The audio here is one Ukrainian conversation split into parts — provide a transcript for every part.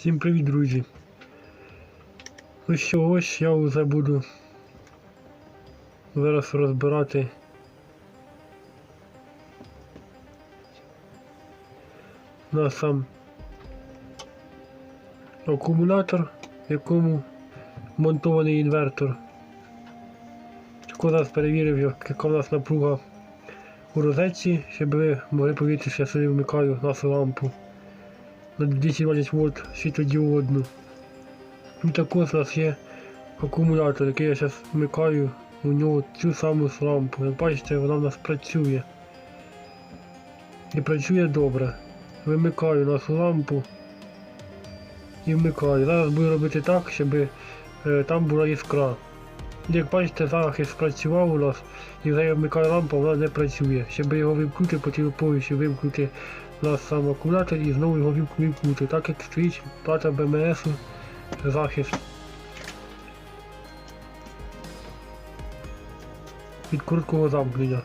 Всім привіт, друзі. Ну що, ось я вже буду зараз розбирати на сам акумулятор, в якому монтований інвертор. Зараз перевірив, яка у нас напруга у розетці, щоб ви могли повірити, що я собі вмикаю нашу лампу на 220 вольт світлодіодну. Тут також у нас є акумулятор, який я зараз вмикаю у нього цю саму лампу. Як бачите, вона в нас працює. І працює добре. Вимикаю нашу лампу і вмикаю. Зараз буду робити так, щоб е, там була іскра. Як бачите, захист спрацював у нас і я вмикаю лампу, вона не працює. Щоб його вимкнути, потрібно повністю вимкнути наш сам акумулятор і знову його вимк- вимкнути. Так як стоїть плата БМС захист. Від короткого замкнення.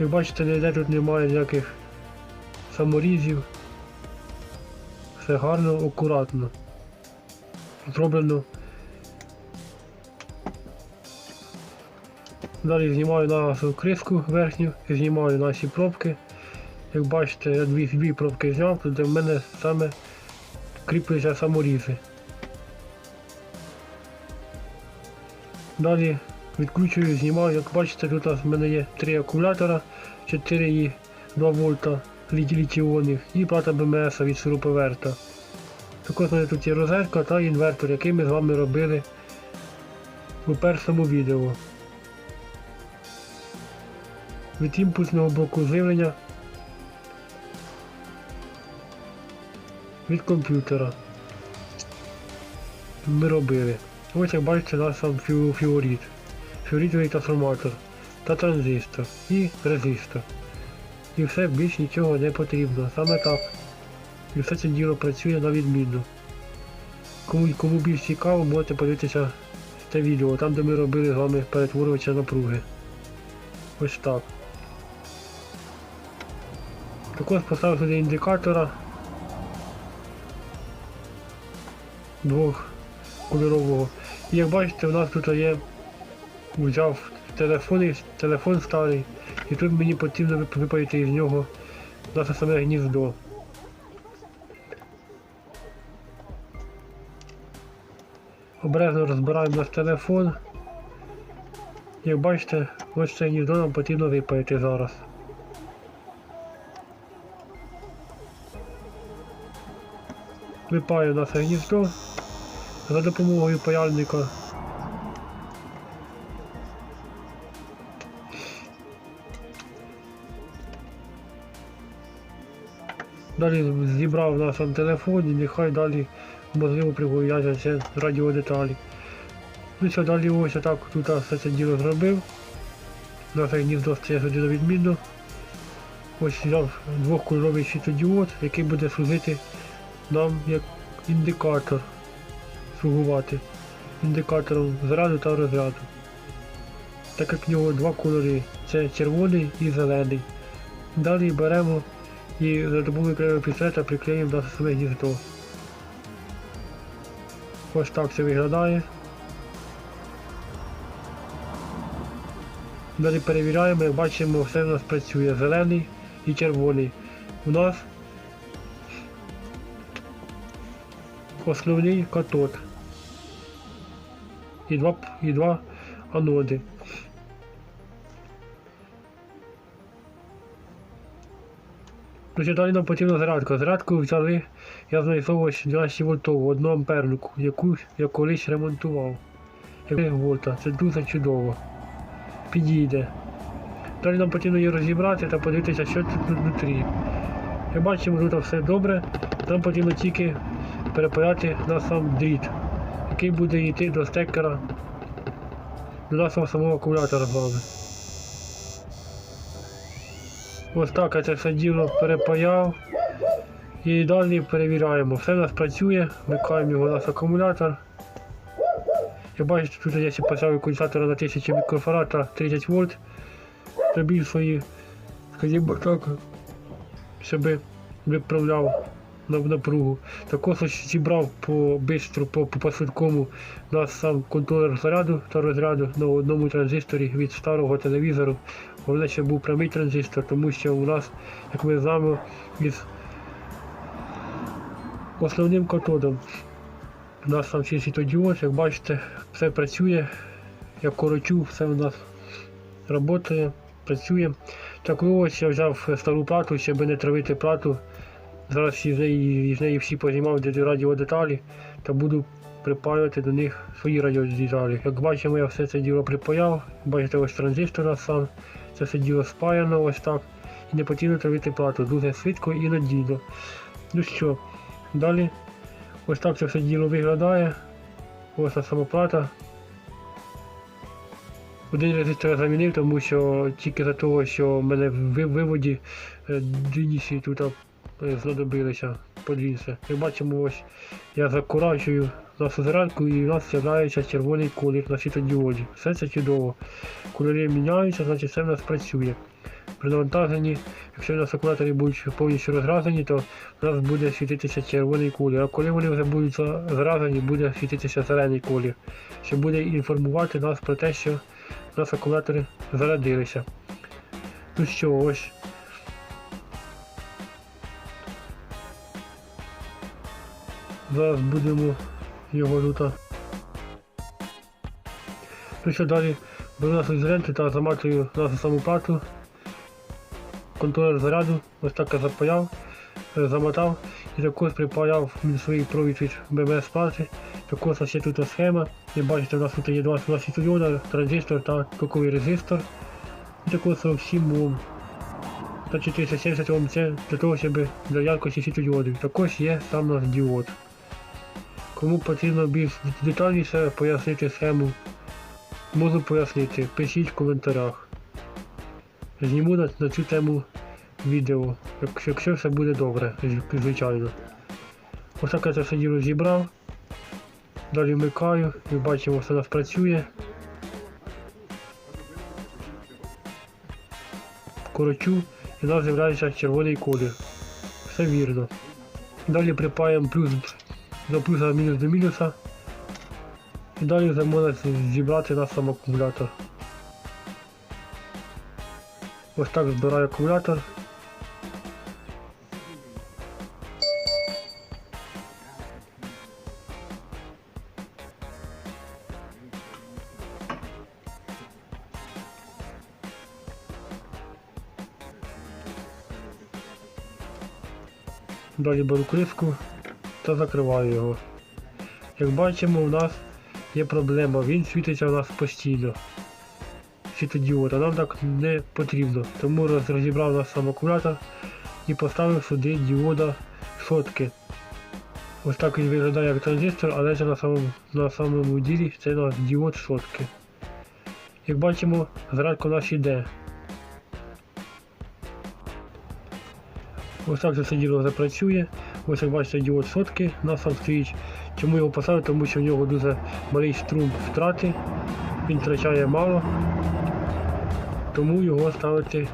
Як бачите, ніде тут немає ніяких саморізів. Все гарно, акуратно. Зроблено. Далі знімаю нашу криску верхню, знімаю наші пробки. Як бачите, я дві, дві пробки зняв, тут в мене саме кріпляться саморізи. Далі відкручую, знімаю, як бачите, тут в мене є три акумулятора, 4 і 2 вольта літі- літіонів і плата БМС від шуруповерта. Також мене тут є розетка та інвертор, який ми з вами робили у першому відео. Від імпульсного блоку живлення від комп'ютера. Ми робили. Ось як бачите наш сам фіо- фіорит, фіоритовий трансформатор та транзистор і резистор. І все більш нічого не потрібно. Саме так. І все це діло працює на відмінно. Кому, кому більш цікаво, можете подивитися це відео, там де ми робили з вами перетворювача напруги. Ось так. Також поставив сюди індикатора двох кольорового. І як бачите, у нас тут є взяв телефон, телефон старий, і тут мені потрібно вип- випаяти із нього наше саме гніздо. Обережно розбираємо наш телефон. Як бачите, ось це гніздо нам потрібно випаяти зараз. Випаю наше гніздо за допомогою паяльника. Далі зібрав на сам телефон і нехай далі можливо прив'язаться радіодеталі. Ну що, далі ось отак тут все це діло зробив. Наше гніздо сюди відмінно. Ось взяв двохкольоровий світодіод, який буде служити нам як індикатор слугувати індикатором заряду та розряду. Так як в нього два кольори, це червоний і зелений. Далі беремо і за допомогою клеєвого пістолета приклеїмо наше своє гніздо. Ось так це виглядає. Далі перевіряємо, бачимо, все у нас працює зелений і червоний. У нас основний катод. І два, і два аноди. Значить, далі нам потрібна зарядка. Зарядку взяли, я знайшов ось 12 вольтову, одну ампернику, яку я колись ремонтував. Як вольта, це дуже чудово. Підійде. Далі нам потрібно її розібрати та подивитися, що тут внутрі. Як бачимо, тут все добре, нам потрібно тільки перепаяти на сам дріт, який буде йти до стекера до нашого самого акумулятора вами. Ось так я це все діло перепаяв. І далі перевіряємо. Все в нас працює, вмикаємо його в наш акумулятор. Як бачите, тут я ще поставив конденсатора на 1000 мікрофарата 30 вольт. Пробив свої, скажімо так, щоб виправляв на напругу. Також зібрав по бистру, по, по посвідкому нас сам контролер заряду та розряду на одному транзисторі від старого телевізору. Головне, щоб був прямий транзистор, тому що у нас, як ми знаємо, із основним катодом у нас там ще світодіод, як бачите, все працює. Я корочу, все у нас працює, працює. Так ну ось я взяв стару плату, щоб не травити плату. Зараз із неї, із неї всі познімав радіодеталі та буду припаювати до них свої радіодеталі. Як бачимо, я все це діло припаяв. Бачите, ось транзистор сам. Це все діло спаяно ось так. І не потрібно травити плату. Дуже швидко і надійно. Ну що, далі ось так це все діло виглядає. Ось та сама плата. Один резистор я замінив, тому що тільки за того, що в мене в виводі е, тут знадобилися подвінься. Як бачимо, ось я закурачую нашу зарядку і в нас з'являється червоний колір на світодіоді. Все це чудово. Кольори міняються, значить все в нас працює. При навантаженні, якщо в нас акумулятори будуть повністю розразені, то в нас буде світитися червоний колір. А коли вони вже будуть заразені, буде світитися зелений колір, що буде інформувати нас про те, що у нас акумулятори зарядилися. Ну що, ось. Зараз будемо його тут. Ну що далі беру нашу ізоленту та заматую нашу саму плату. Контролер заряду, ось так я запаяв, е, замотав і також припаяв свій провід від БМС плати. Також ще тут схема. І бачите, у нас тут є 22 світлода, транзистор та токовий резистор. І також 47 Ом. Та 470 Ом це для того, щоб для яркості світлодів. Також є сам наш діод. Кому потрібно більш детальніше пояснити схему, можу пояснити, пишіть в коментарях. Зніму на, на цю тему відео, якщо, якщо все буде добре, звичайно. Ось так я це все діло зібрав. Далі вмикаю і бачимо, все у нас працює. Корочу і у нас з'являється червоний колір. Все вірно. Далі припаємо плюс до плюса мінус до мінуса. І далі вже можна зібрати наш сам акумулятор. Ось так збираю акумулятор. Далі беру кришку та закриваю його. Як бачимо, у нас є проблема, він світиться у нас постійно. Світодіод, а нам так не потрібно. Тому розібрав наш сам акумулятор і поставив сюди діода сотки. Ось так він виглядає як транзистор, але це на самому, на самому ділі це наш діод сотки. Як бачимо, зарядка у нас йде. Ось так все діло запрацює. Ось як бачите, діод сотки там стоїть. Чому його поставив? Тому що в нього дуже малий струм втрати, він втрачає мало. Тому його ставити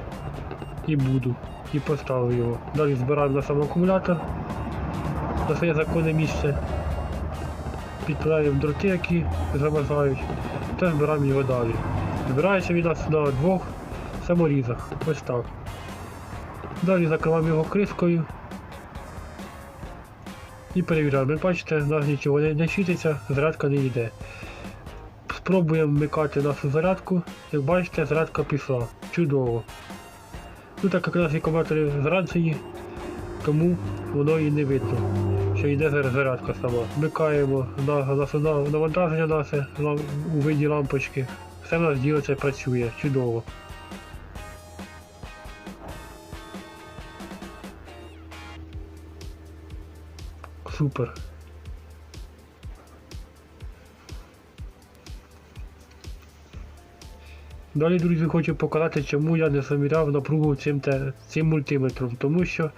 і буду. І поставив його. Далі збираємо на сам акумулятор на своє законне місце. Підправляємо дроти, які заважають, та збираємо його далі. Збирається він нас на двох саморізах. Ось так. Далі закриваємо його кришкою і перевіряємо. Як бачите, у нас нічого не, не світиться, зарядка не йде. Спробуємо вмикати нашу зарядку. Як бачите, зарядка пішла. Чудово. Ну так як у нас акумулятори зраджені, тому воно і не видно, що йде зарядка сама. Вмикаємо на, на, на навантаження наше у виді лампочки. Все в нас це працює. Чудово. Супер. Далі, друзі, хочу показати, чому я не заміряв напругу цим, те- цим мультиметром. Тому що,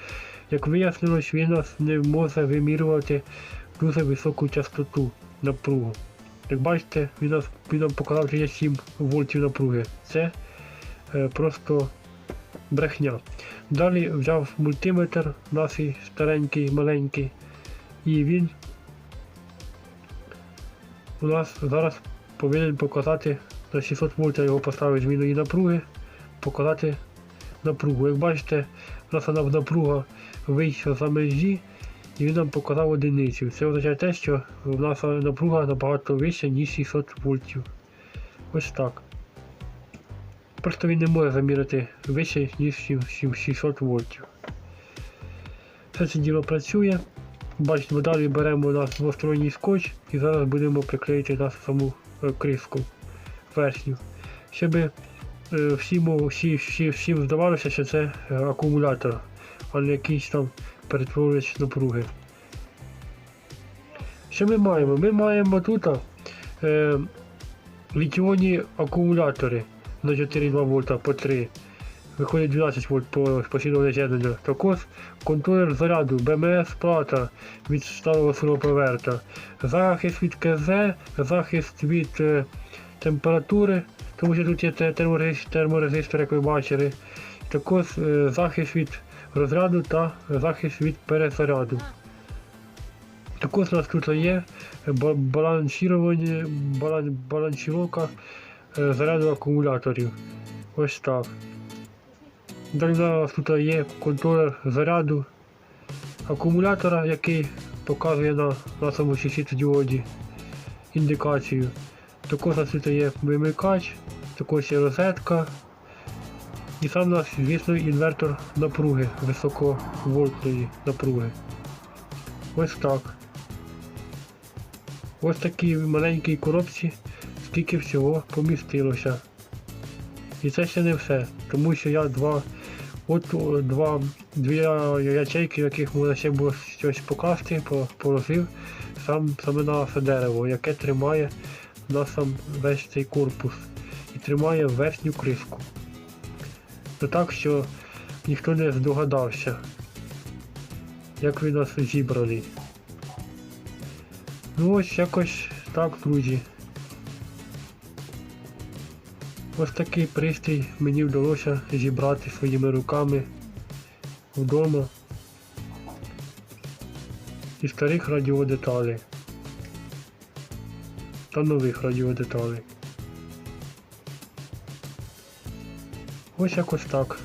як вияснилось, він нас не може вимірювати дуже високу частоту напругу. Як бачите, він, нас, він нам показав, що є 7 вольтів напруги. Це е, просто брехня. Далі взяв мультиметр, наш старенький, маленький, і він у нас зараз повинен показати на 600 вольт я його поставив зміною напруги, показати напругу. Як бачите, у нас вона напруга вийшла за межі і він нам показав одиницю. Це означає те, що у нас напруга набагато вища, ніж 600 вольтів. Ось так. Просто він не може заміряти вище, ніж сім- сім- 600 вольтів. Все це діло працює. Бачимо, далі беремо наш двосторонній скотч і зараз будемо приклеїти нашу саму е, кришку верхню. Щоб е, всім, всі, всі, всім здавалося, що це акумулятор, а не якийсь там перетворювач напруги. Що ми маємо? Ми маємо тут е, літіонні акумулятори на 4,2 вольта по 3. Виходить 12 вольт по послідовне з'єднання. Також контролер заряду БМС плата від старого силоповерта. Захист від КЗ, захист від е, температури, тому що тут є те- терморезистор, як ви бачили. Також е, захист від розряду та захист від перезаряду. Також у нас тут є ба- балансірування, балан- балансіровка е, заряду акумуляторів. Ось так. Далі тут є контролер заряду акумулятора, який показує на нашому світодіоді індикацію. Також у нас тут є вимикач, також є розетка. І сам у нас, звісно, інвертор напруги, високовольтної напруги. Ось так. Ось такій маленькій коробці, скільки всього помістилося. І це ще не все, тому що я два, от два, дві ячейки, в яких можна ще було щось покласти, по- положив сам, саме на це дерево, яке тримає на сам весь цей корпус і тримає верхню кришку. Ну так, що ніхто не здогадався, як він нас зібраний. Ну ось якось так, друзі. Ось такий пристрій мені вдалося зібрати своїми руками вдома із старих радіодеталей та нових радіодеталей. Ось якось так.